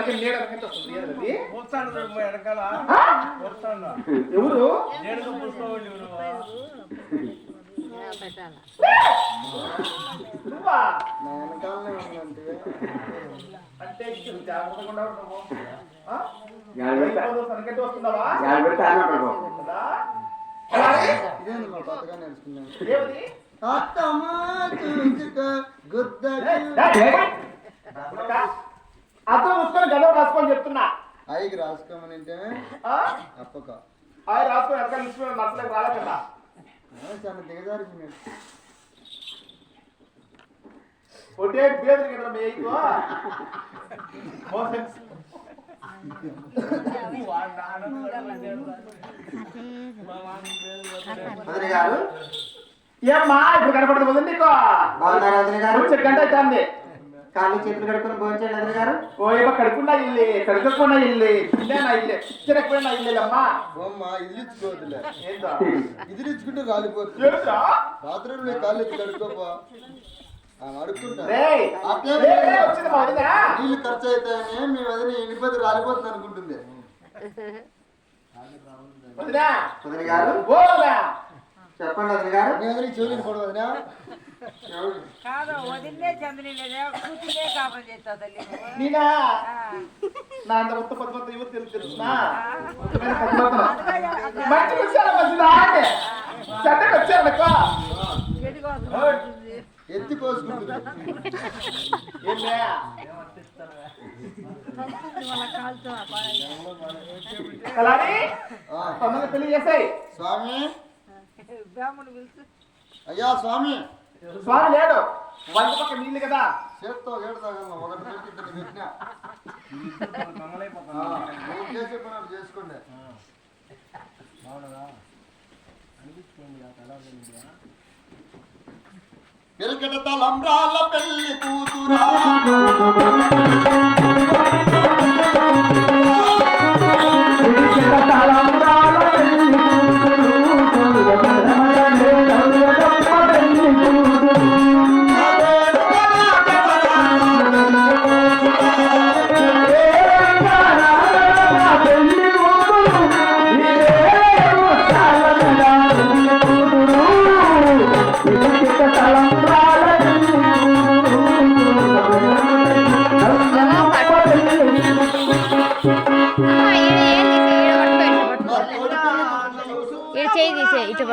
నడికి నీడ వస్తుంది? వస్తాడు ఎవరు? నువ్వు? నా వెనకాలనే అంటే జాగ్రత్తగా ఉండవు పెడతా? వస్తున్నావా? పెడతా అన్నాడు ఇదేంది మా కొత్తగా నేర్చుకున్నాను. ఏమిటి అత్తమ్మా చూసుకో గుద్ద ఏయ్, రాసుకొని చెప్తున్నా. ఐకి రాసుకోమని అంటే? అప్పక. ఆయన రాసుకొని వెనకాల ఇచ్చుకుని నచ్చలేక రాలేకుండా. చాలా దిగజారిపోయినాడు ఒకటే కదా మీకు ఏమ్మా ఇప్పుడు కనపడదు నీకు. గంట అవుతుంది. కాళ్ళు చేతులు కడుక్కొని భోంచేయండి వదిన గారు. ఓ ఏమో కడుకున్నా ఇల్లి కడుకోకుండా ఇల్లి ఇల్లేనా ఇల్లే? చిరకపోయినా ఇల్లేలమ్మా. బొమ్మ ఇదిలిచ్చుకోవద్దులే ఏంటో ఇదిలిచ్చుకుంటే రాలిపోతుంది. ఏంటో బాత్రూంలో కాళ్ళు ఎత్తి కడుక్కోపా. నీళ్ళు ఖర్చు అవుతాయని మీ వదిన ఎనిపది రాలిపోతుంది అనుకుంటుంది. గారు. చెప్పండి వదిన గారు. చెవులు పడు వదినా కాదు వదిలే చంద్రుని లేదా కూతురే కాపం చేస్తావు తల్లి. నీనా. నా అంత మంచి మంచిదా చెడ్డకి. ఎత్తి కోసుకుంటుంది. పెళ్ళి స్వామి? బ్రాహ్మణుడు పిలుచు అయ్యా స్వామి. స్వామి లేడు. వంట పక్క నీళ్ళు కదా. చేత్తో ఏడు తాగలను ఒకటి పెట్టి ఇద్దరు పెట్టినా. దొంగలైపోతాను ఆ, నువ్వు చేసే పని అటు చేసుకోండి? పిలకట తలంబ్రాల పెళ్ళి కూతురా.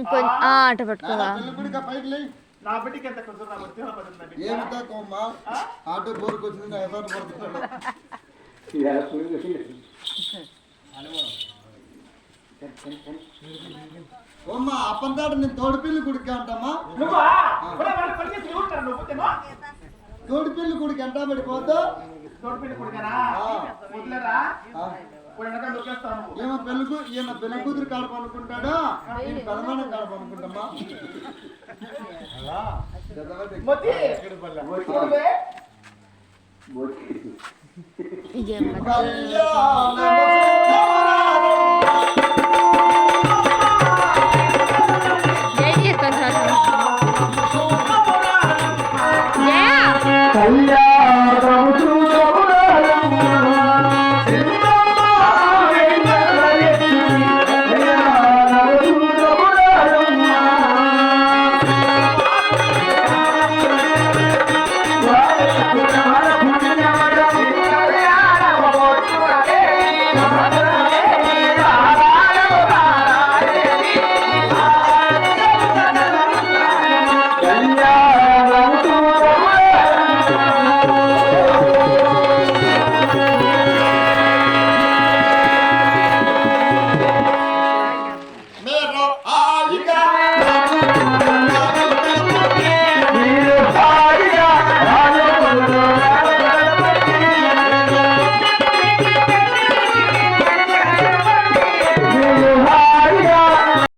పెళ్లి కూతురు సిగ్గుపడతాను పెళ్లి కొడుకుని చూసి ఇంకొంచెం ఆ, అటు పట్టుకోవా నాన్న, పెళ్లి కొడుకు పైకి లేయి నా బిడ్డకి ఎంత కొంచెం నా ఉద్యోగం పడుతుంది ఏమి తక్కువమ్మా ఆటో బోర్కి వచ్చింది నా ఎదురు పడుతున్నాడు ఇలా చూడు. అమ్మ అప్పంతాడు నేను తోడుపిల్లి కొడుకు అంటమ్మా నువ్వా కూడా వాళ్ళు పని చేసి ఉంటారు నువ్వు తినో తోడుపిల్లి కొడుకు ఎంట పడిపోతా తోడుపిండి కొడుకరా పెళ్ళి కూ- ఈయన పెళ్ళి కూతురు కాడప అనుకుంటాడా నేను పెదమానం కాడప అనుకుంటామా కళ్యాణ